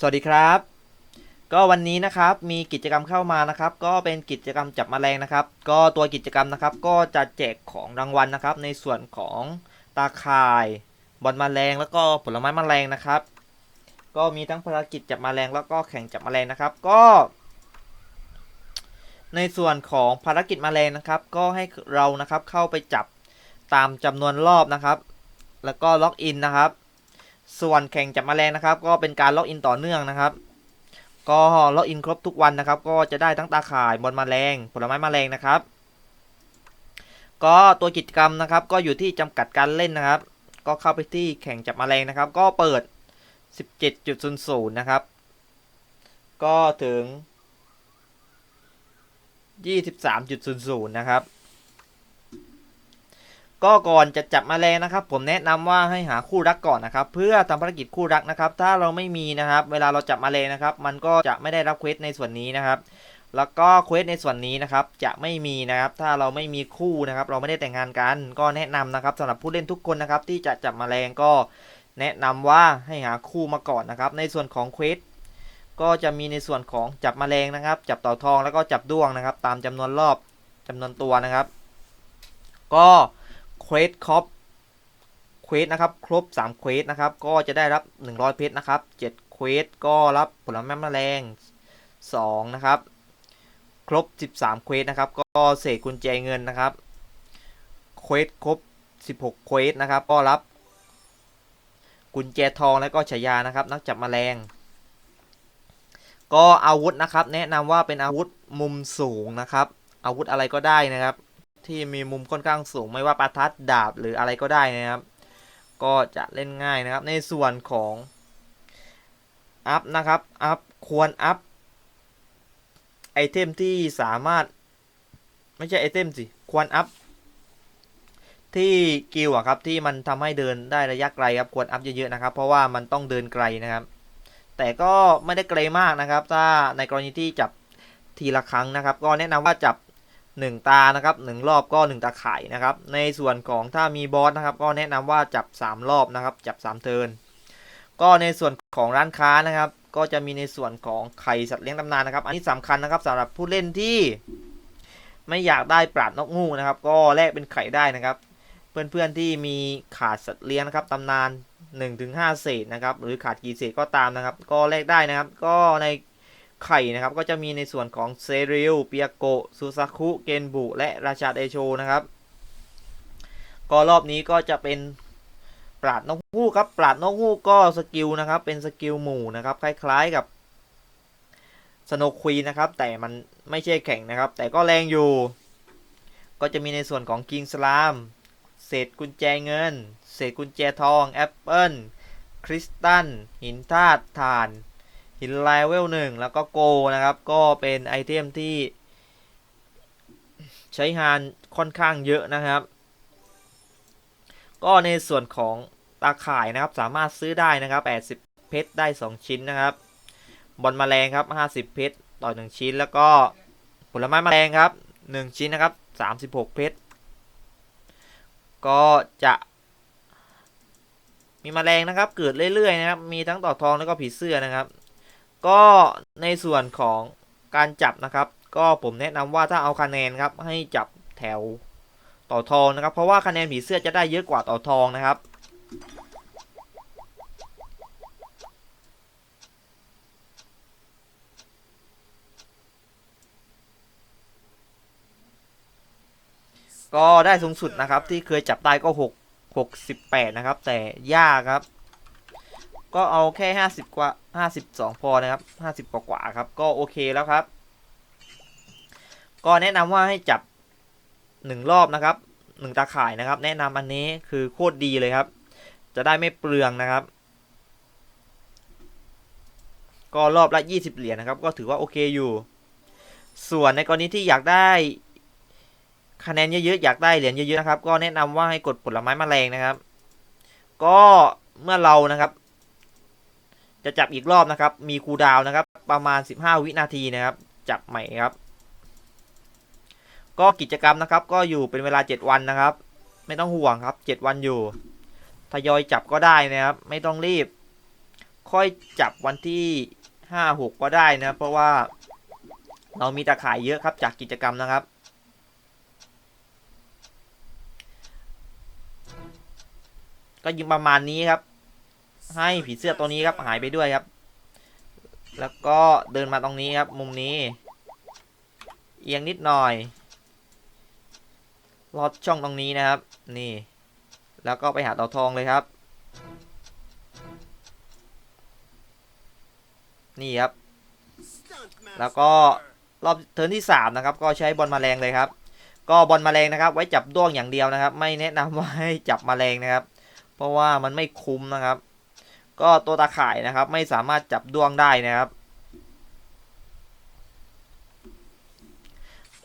สวัสดีครับ ก็วันนี้นะครับมีกิจกรรมเข้ามานะครับ ก็เป็นกิจกรรมจับแมลงนะครับ ก็ตัวกิจกรรมนะครับ ก็จะแจกของรางวัลนะครับ ในส่วนของตาข่ายบอลแมลงแล้วก็ผลไม้แมลงนะครับ ก็มีทั้งภารกิจจับแมลงแล้วก็แข่งจับแมลงนะครับ ก็ ในส่วนของภารกิจแมลงนะครับ ก็ให้เรานะครับเข้าไปจับตามจำนวนรอบนะครับ แล้วก็ล็อกอินนะครับ ส่วนแข่งจับแมลงนะครับ ก็เป็นการล็อกอินต่อเนื่องนะครับ ก็ล็อกอินครบทุกวันนะครับ ก็จะได้ทั้งตาข่ายบอลแมลง ผลไม้แมลงนะครับ ก็ตัวกิจกรรมนะครับ ก็อยู่ที่จำกัดการเล่นนะครับ ก็เข้าไปที่แข่งจับแมลงนะครับ ก็เปิด 17.00 นะครับ ก็ถึง 23.00 นะครับ ก็ก่อนจะจับมาแมลงนะครับ ผมแนะนำว่าให้หาคู่รักก่อนนะครับ เพื่อทำภารกิจคู่รักนะครับ ถ้าเราไม่มีนะครับ เวลาเราจับมาแมลงนะครับ มันก็จะไม่ได้รับเควสในส่วนนี้นะครับ แล้วก็เควสในส่วนนี้นะครับ จะไม่มีนะครับ ถ้าเราไม่มีคู่นะครับ เราไม่ได้แต่งงานกัน ก็แนะนำนะครับสำหรับผู้เล่นทุกคนนะครับ ที่จะจับมาแมลงก็แนะนำว่าให้หาคู่มาก่อนนะครับ ในส่วนของเควสก็จะมีในส่วนของจับมแมลงนะครับ จับเต่าทองแล้วก็จับด้วงนะครับ ตามจำนวนรอบจำนวนตัวนะครับ ก็ เควสครบเควสนะครับ ครบ3เควสนะครับ ก็จะได้รับ 100 เพชรนะครับ7เควสก็รับผลไม้แมลง2นะครับ ครบ 13เควสนะครับ ก็เศษกุญแจเงินนะครับเควสครบ 16เควสนะครับ ก็รับ กุญแจทองแล้วก็ฉายานะครับ นักจับแมลง ก็อาวุธนะครับ แนะนำว่าเป็นอาวุธมุมสูงนะครับ อาวุธอะไรก็ได้นะครับ ที่มีมุมค่อนข้างสูงไม่ว่าประทัดดาบหรืออะไรก็ได้นะครับ ก็จะเล่นง่ายนะครับ ในส่วนของอัพนะครับอัพควรอัพไอเทมที่สามารถ ไม่ใช่ไอเทมสิ ควรอัพที่กิลอะครับที่มันทำให้เดินได้ระยะไกลครับควรอัพเยอะๆนะครับ เพราะว่ามันต้องเดินไกลนะครับ แต่ก็ไม่ได้ไกลมากนะครับ ถ้าในกรณีที่จับทีละครั้งนะครับ ก็แนะนำว่าจับ 1 ตานะครับ 1 รอบก็ 1 ตาข่ายนะครับ ในส่วนของถ้ามีบอสนะครับ ก็แนะนำว่าจับ 3 รอบนะครับ จับ 3 เทินก็ในส่วนของร้านค้านะครับ ก็จะมีในส่วนของไข่สัตว์เลี้ยงตำนานนะครับ อันนี้สำคัญนะครับสำหรับผู้เล่นที่ ไม่อยากได้ปราดนกงูนะครับ ก็แลกเป็นไข่ได้นะครับ เพื่อนๆที่มีขาดสัตว์เลี้ยงนะครับตำนาน1-5เศษนะครับ หรือขาดกี่เศษก็ตามนะครับ ก็แลกได้นะครับ ก็ใน ไข่นะครับ ก็จะมีในส่วนของเซริลเปียโกซูซาคุ เกนบุ และราชาเดโชนะครับ ก็รอบนี้ก็จะเป็นปราดนกฮูกครับปราดนกฮูกก็สกิลนะครับ เป็นสกิลหมู่นะครับ คล้ายๆกับสโนควีนะครับ แต่มันไม่ใช่แข่งนะครับ แต่ก็แรงอยู่ ก็จะมีในส่วนของกิงสลาม เศษกุญแจเงิน เศษกุญแจทอง แอปเปิลคริสตัลหินธาตุถ่าน หินเลเวลหนึ่งแล้วก็โกนะครับ ก็เป็นไอเทมที่ ใช้งานค่อนข้างเยอะนะครับ ก็ในส่วนของตาข่ายนะครับ สามารถซื้อได้นะครับ 80 เพชรได้ 2 ชิ้นนะครับ บอลแมลงครับ 50 เพชรต่อ 1 ชิ้น แล้วก็ผลไม้แมลงครับ 1 ชิ้นนะครับ 36 เพชรก็จะมีแมลงนะครับ เกิดเรื่อยๆนะครับ มีทั้งต่อทองแล้วก็ผีเสื้อนะครับ ก็ในส่วนของการจับนะครับ ก็ผมแนะนำว่าถ้าเอาคะแนนครับให้จับแถวต่อทองนะครับ เพราะว่าคะแนนผีเสื้อจะได้เยอะกว่าต่อทองนะครับ ก็ได้สูงสุดนะครับที่เคยจับได้ก็ 6 68 นะครับ แต่ยากครับ ก็เอาแค่50กว่า52พอนะครับ50กว่ากว่าครับ ก็โอเคแล้วครับ ก็แนะนำว่าให้จับ1รอบนะครับ1ตาข่ายนะครับ แนะนำอันนี้คือโคตรดีเลยครับ จะได้ไม่เปลืองนะครับ ก็รอบละ20เหรียญนะครับ ก็ถือว่าโอเคอยู่ ส่วนในกรณีที่อยากได้คะแนนเยอะๆอยากได้เหรียญเยอะๆนะครับ ก็แนะนำว่าให้กดผลไม้แมลงนะครับ ก็เมื่อเรานะครับ จะจับอีกรอบนะครับ มีคูดาวนะครับ ประมาณ 15 วินาทีนะครับ จับใหม่ครับ ก็กิจกรรมนะครับ ก็อยู่เป็นเวลา 7 วันนะครับ ไม่ต้องห่วงครับ 7 วันอยู่ ทยอยจับก็ได้นะครับ ไม่ต้องรีบ ค่อยจับวันที่ห้าหกก็ได้นะเพราะว่าเรามีตะข่ายเยอะครับจากกิจกรรมนะครับก็ยิงประมาณนี้ครับ ให้ผีเสื้อตัวนี้ครับหายไปด้วยครับ แล้วก็เดินมาตรงนี้ครับ มุมนี้ เอียงนิดหน่อย ลอดช่องตรงนี้นะครับ นี่ แล้วก็ไปหาเต่าทองเลยครับ นี่ครับ แล้วก็รอบเทิร์นที่ 3 นะครับ ก็ใช้บอลแมลงเลยครับ ก็บอลแมลงนะครับ ไว้จับด้วงอย่างเดียวนะครับ ไม่แนะนำว่าให้จับแมลงนะครับ เพราะว่ามันไม่คุ้มนะครับ ก็ตัวตาข่ายนะครับไม่สามารถจับด้วงได้นะครับ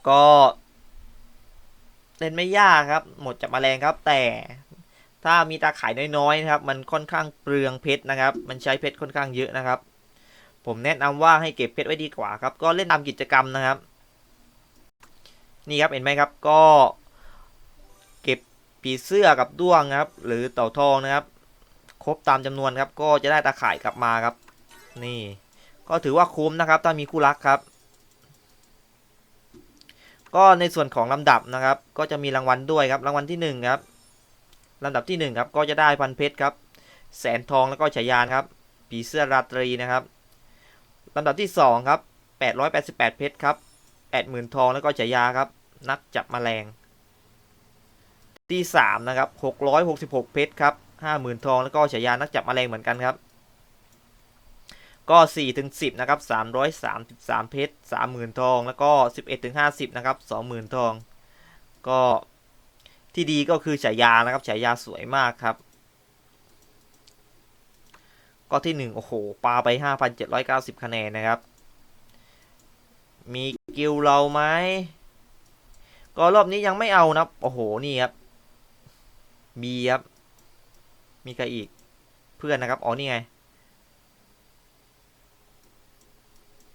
ก็เล่นไม่ยากครับ หมดจับแมลงครับ แต่ถ้ามีตาข่ายน้อยๆนะครับ มันค่อนข้างเปลืองเพชรนะครับ มันใช้เพชรค่อนข้างเยอะนะครับ ผมแนะนำว่าให้เก็บเพชรไว้ดีกว่าครับ ก็เล่นตามกิจกรรมนะครับ นี่ครับเห็นไหมครับก็ เก็บผีเสื้อกับด้วงครับ หรือเต่าทองนะครับ ครบตามจำนวนครับ ก็จะได้ตาข่ายกลับมาครับ นี่ ก็ถือว่าคุ้มนะครับ ถ้ามีคู่รักครับ ก็ในส่วนของลำดับนะครับ ก็จะมีรางวัลด้วยครับ รางวัลที่หนึ่งครับลำดับที่หนึ่งครับ ก็จะได้พันเพชรครับ แสนทองแล้วก็ฉายานครับ ผีเสื้อราตรีนะครับลำดับที่สองครับ 888 เพชรครับ 80,000 ทองแล้วก็ฉายาครับ นักจับแมลง ที่สามนะครับ 666 เพชรครับ 50,000ทองแล้วก็ฉายานักจับแมลงเหมือนกันครับ ก็4ถึง10นะครับ333เพชร30,000ทอง แล้วก็11ถึง50นะครับ20,000ทอง ก็ที่ดีก็คือฉายานะครับฉายาสวยมากครับ ก็ที่หนึ่งโอ้โหปาไป5,790คะแนนนะครับ มีกิลเราไหมก็รอบนี้ยังไม่เอานะโอ้โหนี่ครับบีครับ มีใครอีกเพื่อนนะครับอ๋อนี่ไง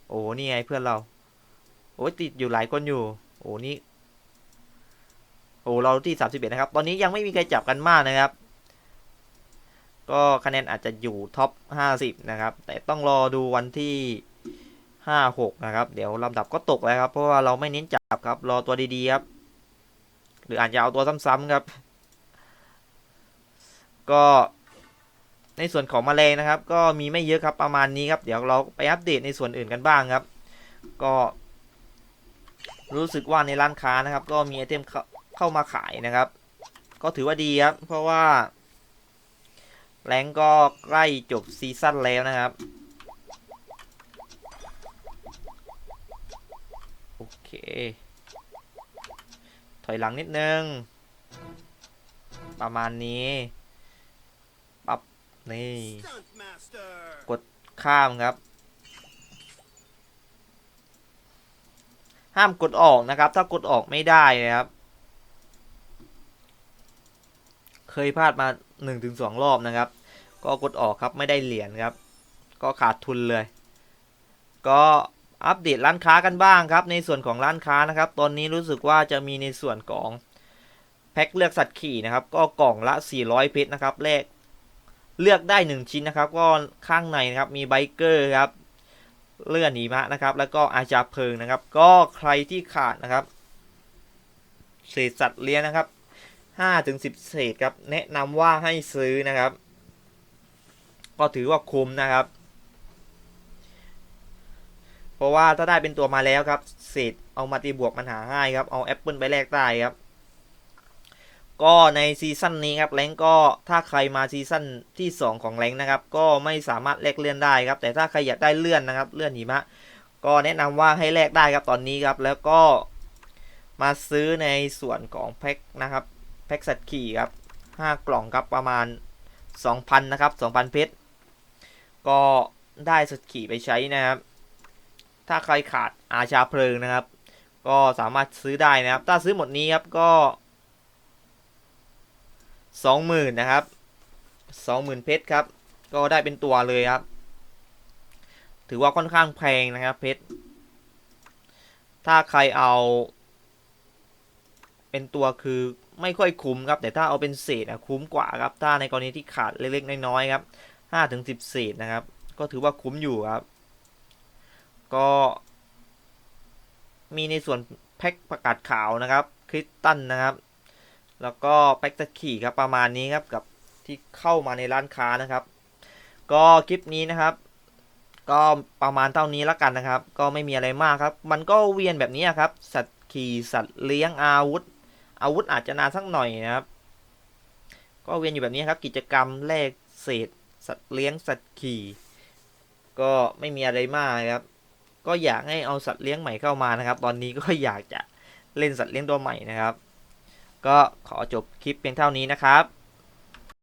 โอ้นี่ไงเพื่อนเราโอ้ติดอยู่หลายคนอยู่ โอ้นี่โอ้เราที่31นะครับ ตอนนี้ยังไม่มีใครจับกันมากนะครับ ก็คะแนนอาจจะอยู่ท็อป50นะครับ แต่ต้องรอดูวันที่56นะครับ เดี๋ยวลำดับก็ตกแล้วครับ เพราะว่าเราไม่เน้นจับครับ รอตัวดีๆครับ หรืออาจจะเอาตัวซ้ำๆครับ ก็ในส่วนของแมลงนะครับ ก็มีไม่เยอะครับประมาณนี้ครับ เดี๋ยวเราไปอัปเดตในส่วนอื่นกันบ้างครับ ก็ รู้สึกว่าในร้านค้านะครับ ก็มีไอเทมเข้าเข้ามาขายนะครับ ก็ถือว่าดีครับ เพราะว่าแรงก็ใกล้จบซีซั่นแล้วนะครับ โอเค ถอยหลังนิดนึง ประมาณนี้ นี่กดข้ามครับ ห้ามกดออกนะครับ ถ้ากดออกไม่ได้นะครับ เคยพลาดมา1-2รอบนะครับ ก็กดออกครับไม่ได้เหรียญครับ ก็ขาดทุนเลย ก็อัปเดตร้านค้ากันบ้างครับ ในส่วนของร้านค้านะครับ ตอนนี้รู้สึกว่าจะมีในส่วนของแพ็คเลือกสัตว์ขี่นะครับ ก็กล่องละ 400 เพชรนะครับแลก เลือกได้ 1 ชิ้นนะครับ ก็ข้างในนะครับมีไบเกอร์ครับเลื่อนหนีมะนะครับ แล้วก็อาจาเพลิงนะครับ ก็ใครที่ขาดนะครับ เศษสัตว์เลี้ยงนะครับ5ถึง10 เศษครับ แนะนำว่าให้ซื้อนะครับ ก็ถือว่าคุ้มนะครับ เพราะว่าถ้าได้เป็นตัวมาแล้วครับ เศษเอามาตีบวกมันหาง่ายครับ เอาแอปเปิลไปแลกได้ครับ ก็ในซีซั่นนี้ครับแรงก็ถ้าใครมาซีซั่นที่ 2 ของแรงนะครับ ก็ไม่สามารถแลกเลื่อนได้ครับ แต่ถ้าใครอยากได้เลื่อนนะครับ เลื่อนหิมะ ก็แนะนำว่าให้แลกได้ครับตอนนี้ครับแล้วก็มาซื้อในส่วนของแพ็คนะครับแพ็คสัตว์ขี่ครับ5 กล่องครับประมาณ 2,000นะครับ2,000 เพชรก็ได้สัตว์ขี่ไปใช้นะครับ ถ้าใครขาดอาชาเพลิงนะครับ ก็สามารถซื้อได้นะครับ ถ้าซื้อหมดนี้ครับก็ 20,000นนะครับ20,000เพชรครับ ก็ได้เป็นตัวเลยครับ ถือว่าค่อนข้างแพงนะครับเพชร ถ้าใครเอา เป็นตัวคือไม่ค่อยคุ้มครับ แต่ถ้าเอาเป็นเศษอะคุ้มกว่าครับ ถ้าในกรณีที่ขาดเล็กๆน้อยๆครับ5ถึง10เศษนะครับ ก็ถือว่าคุ้มอยู่ครับ ก็มีในส่วนแพ็คประกาศข่าวนะครับคริสตันนะครับ แล้วก็แพ็คตะขี่ครับประมาณนี้ครับกับที่เข้ามาในร้านค้านะครับ ก็คลิปนี้นะครับ ก็ประมาณเท่านี้แล้วกันนะครับ ก็ไม่มีอะไรมากครับ มันก็เวียนแบบนี้ครับ สัตว์ขี่สัตว์เลี้ยงอาวุธ อาวุธอาจจะนานสักหน่อยนะครับ ก็เวียนอยู่แบบนี้ครับ กิจกรรมแลกเศษ สัตว์เลี้ยงสัตว์ขี่ ก็ไม่มีอะไรมากครับ ก็อยากให้เอาสัตว์เลี้ยงใหม่เข้ามานะครับ ตอนนี้ก็อยากจะเล่นสัตว์เลี้ยงตัวใหม่นะครับ ก็ขอจบคลิปเพียงเท่านี้นะครับ